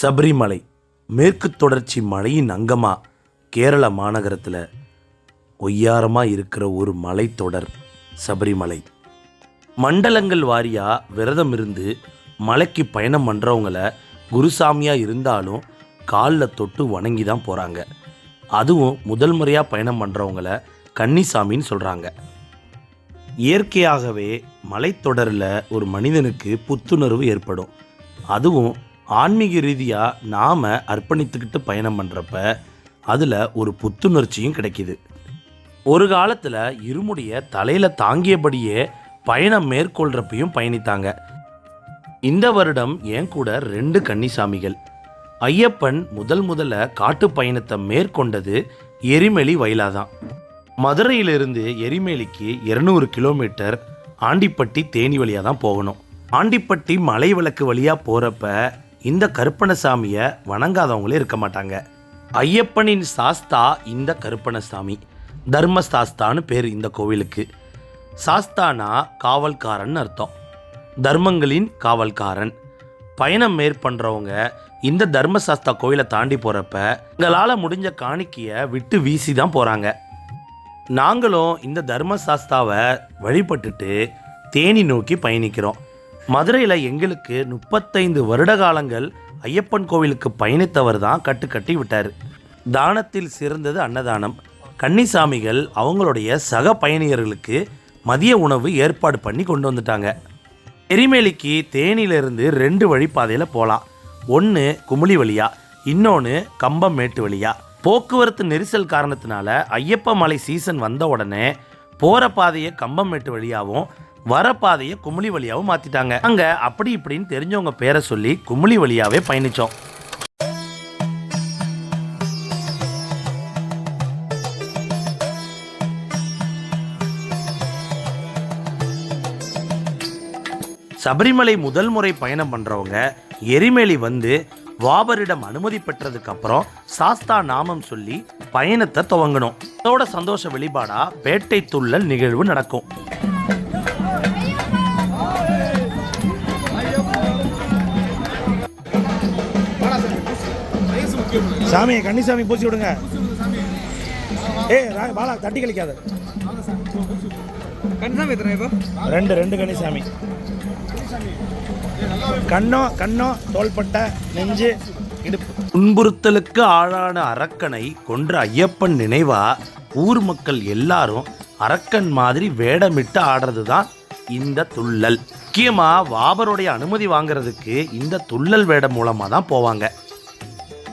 சபரிமலை மேற்கு தொடர்ச்சி மலையின் அங்கமா கேரள மாநகரத்தில் ஒய்யாரமாக இருக்கிற ஒரு மலைத்தொடர் சபரிமலை. மண்டலங்கள் வாரியாக விரதம் இருந்து மலைக்கு பயணம் பண்ணுறவங்கள குருசாமியாக இருந்தாலும் காலில் தொட்டு வணங்கி தான் போகிறாங்க அதுவும் முதல் முறையாக பயணம் பண்ணுறவங்கள கன்னிசாமின்னு சொல்கிறாங்க இயற்கையாகவே மலைத்தொடரில் ஒரு மனிதனுக்கு புத்துணர்வு ஏற்படும். அதுவும் ஆன்மீக ரீதியாக நாம் அர்ப்பணித்துக்கிட்டு பயணம் பண்ணுறப்ப அதில் ஒரு புத்துணர்ச்சியும் கிடைக்கிது. ஒரு காலத்தில் இருமுடிய தலையில் தாங்கியபடியே பயணம் மேற்கொள்கிறப்பையும் பயணித்தாங்க. இந்த வருடம் என் கூட ரெண்டு கன்னிசாமிகள். ஐயப்பன் முதல் முதல்ல காட்டு பயணத்தை மேற்கொண்டது எரிமேலி வயலாதான். மதுரையிலிருந்து எரிமேலிக்கு இருநூறு கிலோமீட்டர் ஆண்டிப்பட்டி தேனி வழியாக தான் போகணும். ஆண்டிப்பட்டி மலை விளக்கு வழியாக போகிறப்ப இந்த கருப்பணசாமியை வணங்காதவங்களே இருக்க மாட்டாங்க. ஐயப்பனின் சாஸ்தா இந்த கருப்பணசாமி. தர்மசாஸ்தான்னு பேர் இந்த கோவிலுக்கு. சாஸ்தானா காவல்காரன் அர்த்தம். தர்மங்களின் காவல்காரன். பயணம் மேற்பண்றவங்க இந்த தர்மசாஸ்தா கோயிலை தாண்டி போகிறப்ப எங்களால் முடிஞ்ச காணிக்கையை விட்டு வீசி தான் போகிறாங்க நாங்களும் இந்த தர்மசாஸ்தாவை வழிபட்டுட்டு தேனி நோக்கி பயணிக்கிறோம். மதுரையில் எங்களுக்கு முப்பத்தைந்து வருட காலங்கள் ஐயப்பன் கோவிலுக்கு பயணித்தவர் தான் கட்டுக்கட்டி விட்டார். தானத்தில் சிறந்தது அன்னதானம். கன்னிசாமிகள் அவங்களுடைய சக பயணியர்களுக்கு மதிய உணவு ஏற்பாடு பண்ணி கொண்டு வந்துட்டாங்க. எரிமேலிக்கு தேனியிலிருந்து ரெண்டு வழிப்பாதையில் போகலாம் ஒன்று குமுளி வழியா இன்னொன்று கம்பம் மேட்டு வழியா. போக்குவரத்து நெரிசல் காரணத்தினால ஐயப்ப மலை சீசன் வந்த உடனே போகிற பாதையை கம்பம் மேட்டு வழியாகவும் வர பாதையை குமுளி வழியாகவும் மாற்றிட்டாங்க அங்கே அப்படி இப்படின்னு தெரிஞ்சவங்க பேரை சொல்லி குமிழி வழியாவே பயணிச்சோம். சபரிமலை முதல் முறை பயணம் பண்றவங்க எரிமேலி வந்து வாபரிடம் அனுமதி பெற்றதுக்கு அப்புறம் சாஸ்தா நாமம் சொல்லி பயணத்தை துவங்கணும். அதோட சந்தோஷ வெளிப்பாடா பேட்டை துள்ளல் நிகழ்வு நடக்கும். சாமியை கன்னிசாமி பூசி விடுங்க. ஏய் ரா- பாலா தட்டி கழிக்காத. ரெண்டு ரெண்டு கன்னிசாமி. கண்ணோ கண்ணோ தோள்பட்டை நெஞ்சு இடுப்பு. துன்புறுத்தலுக்கு ஆளான அரக்கனை கொன்ற ஐயப்பன் நினைவா? ஊர் மக்கள் எல்லாரும் அரக்கன் மாதிரி வேடமிட்டு ஆடுறது தான் இந்த துள்ளல். முக்கியமா வாபருடைய அனுமதி வாங்குறதுக்கு இந்த துள்ளல் வேடம் மூலமா தான் போவாங்க.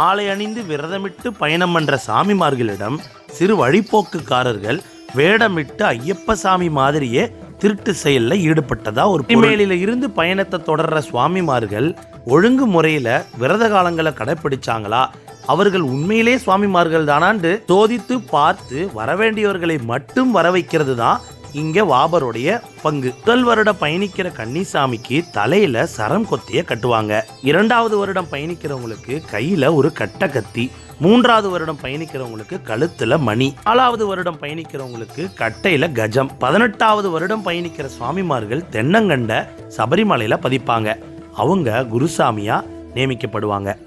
ஆலை அணிந்து விரதமிட்டு பயணம் பண்ற சாமிமார்களிடம் சிறு வழிப்போக்குக்காரர்கள் வேடமிட்டு ஐயப்ப சாமி மாதிரியே திருட்டு செயல்ல ஈடுபட்டதா ஒரு மேலில இருந்து பயணத்தை தொடர்ற சுவாமிமார்கள் ஒழுங்கு முறையில விரத காலங்களை கடைபிடிச்சாங்களா அவர்கள் உண்மையிலே சுவாமிமார்கள் தானாண்டு சோதித்து பார்த்து வரவேண்டியவர்களை மட்டும் வர வைக்கிறது தான் இங்க வாபருடைய பங்கு. முதல் வருடம் பயணிக்கிற கன்னிசாமிக்கு தலையில சரம் கொத்திய கட்டுவாங்க. இரண்டாவது வருடம் பயணிக்கிறவங்களுக்கு கையில ஒரு கட்ட கத்தி. மூன்றாவது வருடம் பயணிக்கிறவங்களுக்கு கழுத்துல மணி. நாலாவது வருடம் பயணிக்கிறவங்களுக்கு கட்டையில கஜம். பதினெட்டாவது வருடம் பயணிக்கிற சுவாமிமார்கள் தென்னங்கண்ட சபரிமலையில பதிப்பாங்க. அவங்க குருசாமியா நியமிக்கப்படுவாங்க.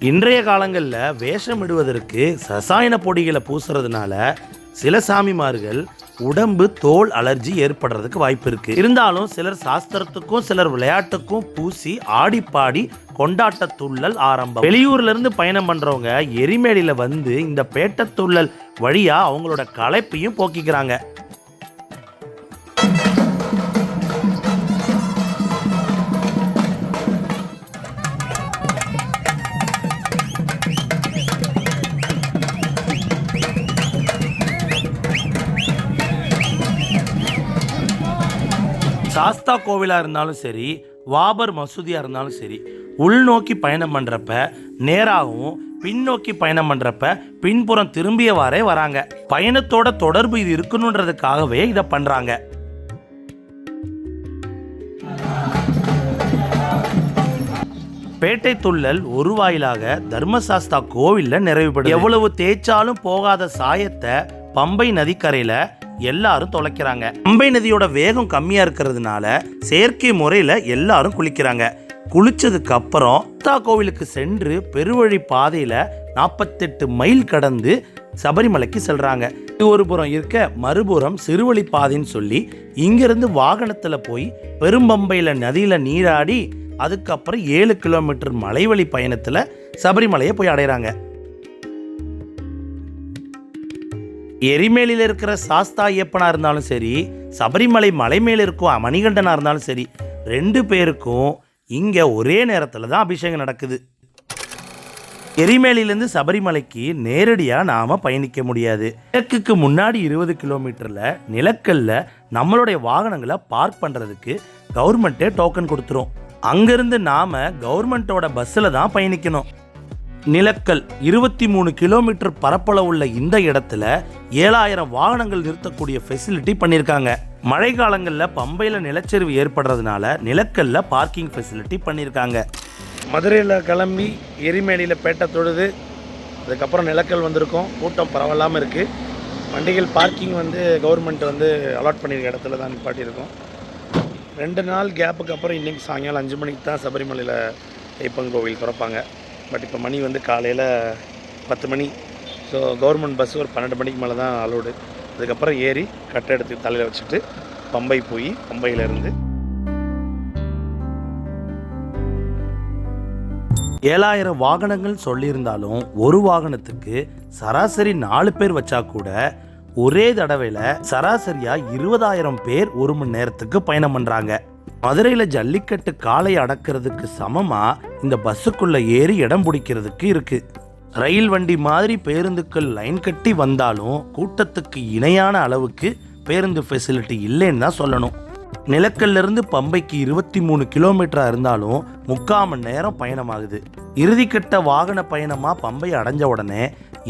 இன்றைய காலங்களில் வேஷமிடுவதற்கு ரசாயன பொடிகளை பூசுறதுனால சில சாமிமார்கள் உடம்பு தோல் அலர்ஜி ஏற்படுறதுக்கு வாய்ப்பு இருக்கு. இருந்தாலும் சிலர் சாஸ்திரத்துக்கும் சிலர் விளையாட்டுக்கும் பூசி ஆடி பாடி கொண்டாட்ட துள்ளல் ஆரம்பம். வெளியூர்ல இருந்து பயணம் பண்றவங்க எரிமேடியில வந்து இந்த பேட்டத்துள்ளல் வழியா அவங்களோட களைப்பையும் போக்கிக்கிறாங்க. சாஸ்தா கோவிலாக இருந்தாலும் சரி வாபர் மசூதியாக இருந்தாலும் சரி உள்நோக்கி பயணம் பண்ணுறப்ப நேராகவும் பின்னோக்கி பயணம் பண்ணுறப்ப பின்புறம் திரும்பியவாறே வராங்க. பயணத்தோட தொடர்பு இது இருக்கணுன்றதுக்காகவே இதை பண்ணுறாங்க பேட்டை துள்ளல் ஒரு வாயிலாக தர்மசாஸ்தா கோவிலில் நிறைவுபடும் எவ்வளவு தேய்ச்சாலும் போகாத சாயத்தை பம்பை நதிக்கரையில் எல்லாரும் தொலைக்கிறாங்க. பம்பை நதியோட வேகம் கம்மியா இருக்கிறதுனால செயற்கை முறையில எல்லாரும் குளிக்கிறாங்க. குளிச்சதுக்கு அப்புறம் முத்தா கோவிலுக்கு சென்று பெருவழி பாதையில நாற்பத்தெட்டு மைல் கடந்து சபரிமலைக்கு செல்றாங்க. ஒரு புறம் இருக்க மறுபுறம் சிறுவழி பாதைன்னு சொல்லி இங்கிருந்து வாகனத்துல போய் பெரும்பம்பையில நதியில நீராடி அதுக்கப்புறம் ஏழு கிலோமீட்டர் மலைவழி பயணத்துல சபரிமலையை போய் அடையறாங்க எரிமேலில் இருக்கிற சாஸ்தா ஐயப்பனா இருந்தாலும் சரி சபரிமலை மலை மேலே இருக்கும் மணிகண்டனாக இருந்தாலும் சரி ரெண்டு பேருக்கும் இங்கே ஒரே நேரத்தில் தான் அபிஷேகம் நடக்குது. எரிமேலிலேருந்து சபரிமலைக்கு நேரடியாக நாம் பயணிக்க முடியாது. கிழக்குக்கு முன்னாடி இருபது கிலோமீட்டரில் நிலக்கல்ல நம்மளுடைய வாகனங்களை பார்க் பண்ணுறதுக்கு கவர்மெண்ட்டே டோக்கன் கொடுத்துரும். அங்கேருந்து நாம் கவர்மெண்ட்டோட பஸ்ஸில் தான் பயணிக்கணும். நிலக்கல் இருபத்தி மூணு கிலோமீட்டர் பரப்பளவுள்ள இந்த இடத்துல ஏழாயிரம் வாகனங்கள் நிறுத்தக்கூடிய ஃபெசிலிட்டி பண்ணியிருக்காங்க. மழை காலங்களில் பம்பையில் நிலச்சரிவு ஏற்படுறதுனால நிலக்கல்ல பார்க்கிங் ஃபெசிலிட்டி பண்ணியிருக்காங்க. மதுரையில் கிளம்பி எரிமேலியில் பேட்டை தொழுது அதுக்கப்புறம் நிலக்கல் வந்திருக்கோம். கூட்டம் பரவலாமல் இருக்குது வண்டிகள் பார்க்கிங் வந்து கவர்மெண்ட் வந்து அலாட் பண்ணியிருக்க இடத்துல தான் நிப்பாட்டியிருக்கோம். ரெண்டு நாள் கேப்புக்கு அப்புறம் இன்றைக்கி சாயங்காலம் அஞ்சு மணிக்கு தான் சபரிமலையில் ஐப்பன் கோவில் திறப்பாங்க. பட் இப்போ மணி வந்து காலையில் பத்து மணி. ஸோ கவர்மெண்ட் பஸ் ஒரு பன்னெண்டு மணிக்கு மேலே தான் அலோடு அதுக்கப்புறம் ஏறி கட்டை எடுத்து தலையில் வச்சுட்டு பம்பை போய் பம்பையிலேருந்து ஏழாயிரம் வாகனங்கள் சொல்லியிருந்தாலும் ஒரு வாகனத்துக்கு சராசரி நாலு பேர் வச்சா கூட ஒரே தடவையில் சராசரியாக இருபதாயிரம் பேர் ஒரு மணி நேரத்துக்கு பயணம் பண்ணுறாங்க மதுரையில் ஜல்லிக்கட்டு காலை அடக்கிறதுக்கு சமமா இந்த பஸ்ஸுக்குள்ள ஏறி இடம் பிடிக்கிறதுக்கு இருக்கு. ரயில் வண்டி மாதிரி பேருந்துக்கள் லைன் கட்டி வந்தாலும் கூட்டத்துக்கு இணையான அளவுக்கு பேருந்து ஃபெசிலிட்டி இல்லைன்னு தான் சொல்லணும். நிலக்கல்லிருந்து பம்பைக்கு இருபத்தி மூணு கிலோமீட்டரா இருந்தாலும் முக்கால் மணி நேரம் பயணமாகுது. இறுதிக்கட்ட வாகன பயணமா பம்பை அடைஞ்ச உடனே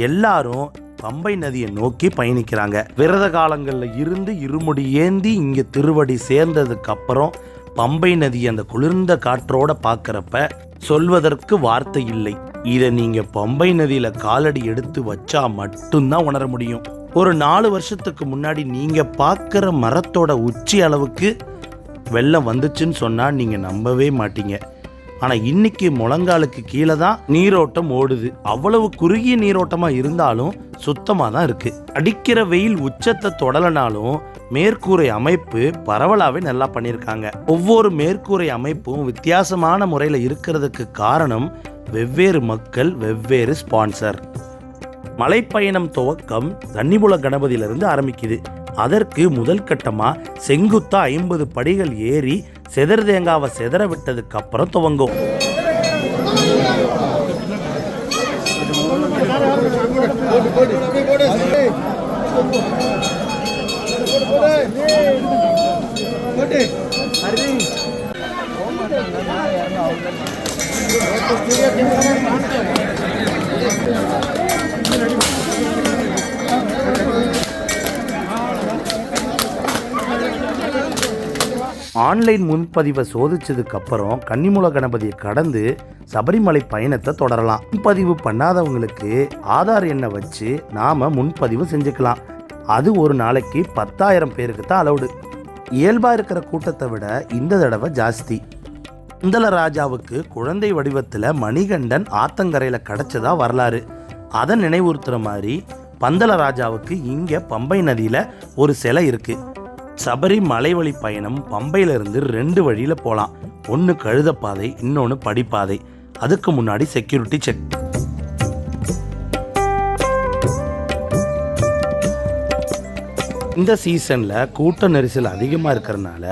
எல்லாரும் பம்பை நதியை நோக்கி பயணிக்கிறாங்க. விரத காலங்களில் இருந்து இருமுடி ஏந்தி இங்கே திருவடி சேர்ந்ததுக்கு அப்புறம் பம்பை நதி அந்த குளிர்ந்த காற்றோட பார்க்கறப்ப சொல்வதற்கு வார்த்தை இல்லை. இதை நீங்க பம்பை நதியில காலடி எடுத்து வச்சா மட்டும்தான் உணர முடியும். ஒரு நாலு வருஷத்துக்கு முன்னாடி நீங்க பார்க்குற மரத்தோட உச்சி அளவுக்கு வெள்ளம் வந்துச்சுன்னு சொன்னா நீங்க நம்பவே மாட்டீங்க. ஆனா இன்னைக்கு முழங்காலுக்கு கீழே தான் நீரோட்டம் ஓடுது. அவ்வளவு குறுகிய நீரோட்டமா இருந்தாலும் சுத்தமா தான் இருக்கு. அடிக்கிற வெயில் உச்சத்தை தொடலனாலும் மேற்கூரை அமைப்பு பரவலாகவே நல்லா பண்ணியிருக்காங்க. ஒவ்வொரு மேற்கூரை அமைப்பும் வித்தியாசமான முறையில் இருக்கிறதுக்கு காரணம் வெவ்வேறு மக்கள் வெவ்வேறு ஸ்பான்சர் மலைப்பயணம் துவக்கம் தன்னிபுல கணபதியிலிருந்து ஆரம்பிக்குது. அதற்கு முதல் கட்டமாக செங்குத்தா ஐம்பது படிகள் ஏறி செதற தேங்காவை செதற விட்டதுக்கு அப்புறம் துவங்கும். ஆன்லைன் முன்பதிவை சோதிச்சதுக்கு அப்புறம் கன்னிமூல கணபதியை கடந்து சபரிமலை பயணத்தை தொடரலாம். முன்பதிவு பண்ணாதவங்களுக்கு ஆதார் எண்ணை வச்சு நாம முன்பதிவு செஞ்சுக்கலாம். அது ஒரு நாளைக்கு பத்தாயிரம் பேருக்கு தான் அலௌடு இயல்பாக இருக்கிற கூட்டத்தை விட இந்த தடவை ஜாஸ்தி. குந்தல ராஜாவுக்கு குழந்தை வடிவத்தில் மணிகண்டன் ஆத்தங்கரையில் கிடைச்சதா வரலாறு. அதை நினைவுறுத்துற மாதிரி பந்தல ராஜாவுக்கு இங்கே பம்பை நதியில் ஒரு சிலை இருக்குது சபரி மலைவழி பயணம் பம்பையிலிருந்து ரெண்டு வழியில் போகலாம் ஒன்று கழுதப்பாதை இன்னொன்று படிப்பாதை. அதுக்கு முன்னாடி செக்யூரிட்டி செக் இந்த சீசனில் கூட்ட நெரிசல் அதிகமாக இருக்கிறதுனால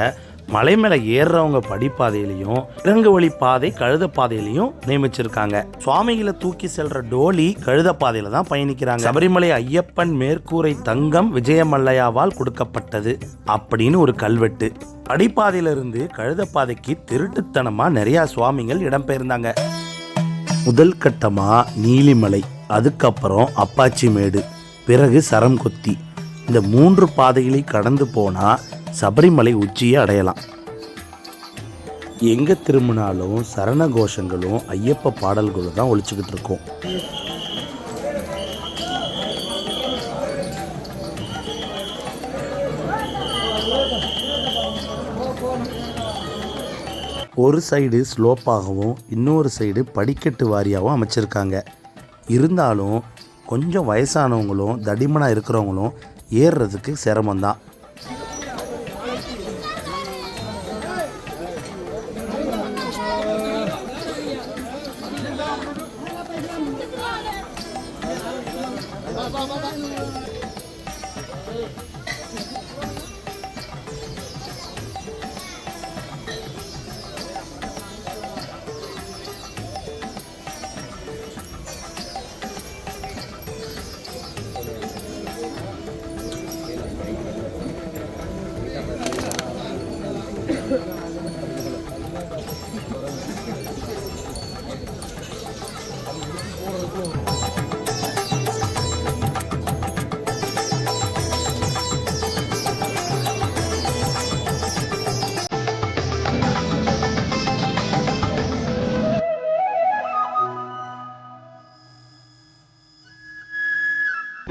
மலை மேலே ஏறுறவங்க படிப்பாதையிலையும் இறங்கு வழி பாதை கழுத பாதையிலையும் நியமிச்சிருக்காங்க. சுவாமிகளை தூக்கி செல்ற டோலி கழுத பாதையில தான் பயணிக்கிறாங்க. சபரிமலை ஐயப்பன் மேற்கூரை தங்கம் விஜயமல்லையாவால் கொடுக்கப்பட்டது அப்படின்னு ஒரு கல்வெட்டு. படிப்பாதையிலிருந்து கழுத பாதைக்கு திருட்டுத்தனமா நிறைய சுவாமிகள் இடம்பெயர்ந்தாங்க முதல் கட்டமா நீலிமலை அதுக்கப்புறம் அப்பாச்சி மேடு பிறகு சரம் கொத்தி இந்த மூன்று பாதைகளை கடந்து போனால் சபரிமலை உச்சியை அடையலாம். எங்கே திரும்பினாலும் சரண கோஷங்களும் ஐயப்ப பாடல்களும் தான் ஒழிச்சுக்கிட்டு இருக்கும். ஒரு சைடு ஸ்லோப்பாகவும் இன்னொரு சைடு படிக்கட்டு வாரியாகவும் அமைச்சிருக்காங்க. இருந்தாலும் கொஞ்சம் வயசானவங்களும் தடிமனாக இருக்கிறவங்களும் ஏறுறதுக்கு சிரமம்தான்.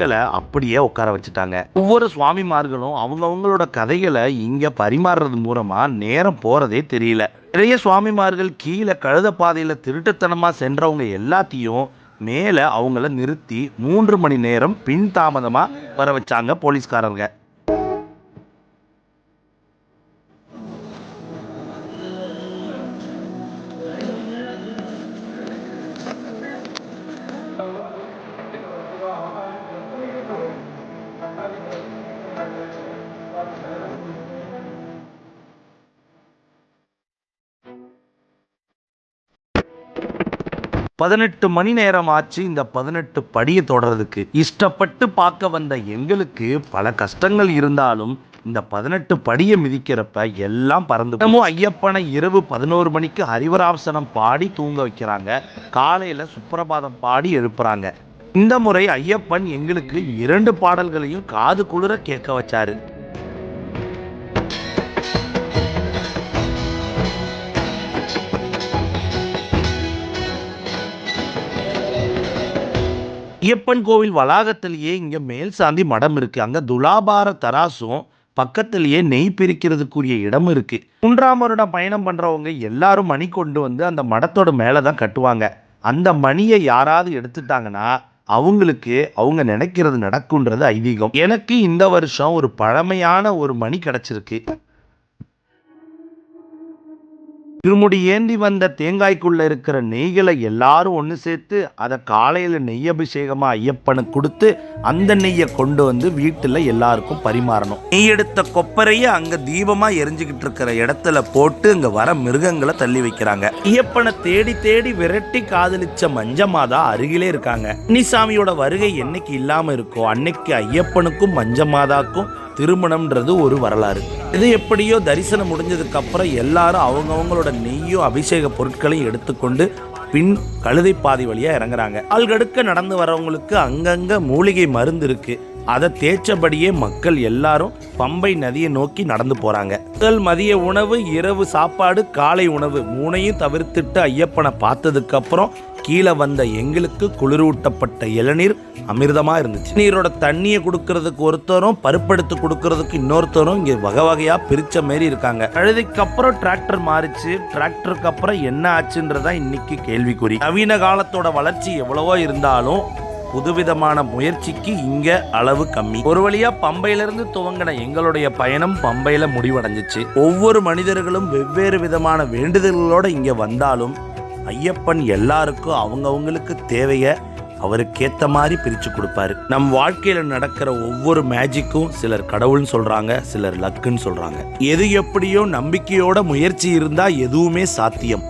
கதைகளை அப்படியே உட்கார வச்சுட்டாங்க. ஒவ்வொரு சுவாமிமார்களும் அவங்கவுங்களோட கதைகளை இங்க பரிமாறுறது மூலமா நேரம் போறதே தெரியல. நிறைய சுவாமிமார்கள் கீழே கழுத பாதையில திருட்டுத்தனமா சென்றவங்க எல்லாத்தையும் மேலே அவங்கள நிறுத்தி மூன்று மணி நேரம் பின் தாமதமா வர வச்சாங்க போலீஸ்காரங்க. பதினெட்டு மணி நேரம் ஆச்சு இந்த பதினெட்டு படியை தொடர்றதுக்கு இஷ்டப்பட்டு பார்க்க வந்த எங்களுக்கு பல கஷ்டங்கள் இருந்தாலும் இந்த பதினெட்டு படியை மிதிக்கிறப்ப எல்லாம் பறந்து தினமும் ஐயப்பனை இரவு பதினோரு மணிக்கு ஹரிவராசனம் பாடி தூங்க வைக்கிறாங்க. காலையில சுப்பிரபாதம் பாடி எழுப்புறாங்க. இந்த முறை ஐயப்பன் எங்களுக்கு இரண்டு பாடல்களையும் காது குளிர கேட்க வச்சாரு. ஐயப்பன் கோவில் வளாகத்திலேயே இங்கே மேல் சாந்தி மடம் இருக்குது அங்கே துலாபார தராசும் பக்கத்திலேயே நெய் பிரிக்கிறதுக்குரிய இடம் இருக்குது மூன்றாம் வருடம் பயணம் பண்ணுறவங்க எல்லாரும் மணி கொண்டு வந்து அந்த மடத்தோட மேலே தான் கட்டுவாங்க. அந்த மணியை யாராவது எடுத்துட்டாங்கன்னா அவங்களுக்கு அவங்க நினைக்கிறது நடக்குன்றது ஐதீகம். எனக்கு இந்த வருஷம் ஒரு பழமையான ஒரு மணி கிடச்சிருக்கு. திருமுடி ஏந்தி வந்த தேங்காய்க்குள்ளே இருக்கிற நெய்களை எல்லாரும் ஒன்று சேர்த்து அதை காலையில் நெய் அபிஷேகமாக ஐயப்பனுக்கு கொடுத்து அந்த நெய்யை கொண்டு வந்து வீட்டில் எல்லாருக்கும் பரிமாறணும். நெய் எடுத்த கொப்பரையை அங்கே தீபமாக எரிஞ்சுக்கிட்டு இருக்கிற இடத்துல போட்டு இங்கே வர மிருகங்களை தள்ளி வைக்கிறாங்க. ஐயப்பனை தேடி தேடி விரட்டி காதலிச்ச மஞ்சமாதா அருகிலே இருக்காங்க. அன்னிசாமியோட வருகை என்னைக்கு இல்லாமல் இருக்கோ அன்னைக்கு ஐயப்பனுக்கும் மஞ்சமாதாக்கும் திருமணம்ன்றது ஒரு வரலாறு. இது எப்படியோ தரிசனம் முடிஞ்சதுக்கு அப்புறம் எல்லாரும் அவங்கவங்களோட நெய்யும் அபிஷேக பொருட்களையும் எடுத்துக்கொண்டு பின் கழுதை பாதை வழியா இறங்குறாங்க. அல்கடுக்க நடந்து வரவங்களுக்கு அங்கங்க மூலிகை மருந்து இருக்கு. அதை தேய்ச்சபடியே மக்கள் எல்லாரும் பம்பை நதியை நோக்கி நடந்து போறாங்க. முதல் மதிய உணவு இரவு சாப்பாடு காலை உணவு மூணையும் தவிர்த்துட்டு ஐயப்பனை பார்த்ததுக்கு அப்புறம் கீழே வந்த எங்களுக்கு குளிரூட்டப்பட்ட இளநீர் அமிர்தமாக இருந்துச்சு. நீரோட தண்ணியை கொடுக்கறதுக்கு ஒருத்தரும் பருப்படுத்து கொடுக்கறதுக்கு இன்னொருத்தரும் இங்கே வகை வகையாக பிரித்த மாரி இருக்காங்க. கழுதைக்கு அப்புறம் டிராக்டர் மாறிச்சு. டிராக்டருக்கு அப்புறம் என்ன ஆச்சுன்றதா இன்னைக்கு கேள்விக்குறி. நவீன காலத்தோட வளர்ச்சி எவ்வளவோ இருந்தாலும் புதுவிதமான முயற்சிக்கு இங்க அளவு கம்மி. ஒரு வழியா பம்பையில இருந்து துவங்கின எங்களுடைய பயணம் பம்பையில முடிவடைஞ்சிச்சு. ஒவ்வொரு மனிதர்களும் வெவ்வேறு விதமான வேண்டுதல்களோட இங்க வந்தாலும் ஐயப்பன் எல்லாருக்கும் அவங்கவுங்களுக்கு தேவையை அவருக்கேற்ற மாதிரி பிரித்து கொடுப்பாரு. நம் வாழ்க்கையில் நடக்கிற ஒவ்வொரு மேஜிக்கும் சிலர் கடவுள்னு சொல்கிறாங்க சிலர் லக்குன்னு சொல்கிறாங்க எது எப்படியோ நம்பிக்கையோட முயற்சி இருந்தால் எதுவுமே சாத்தியம்.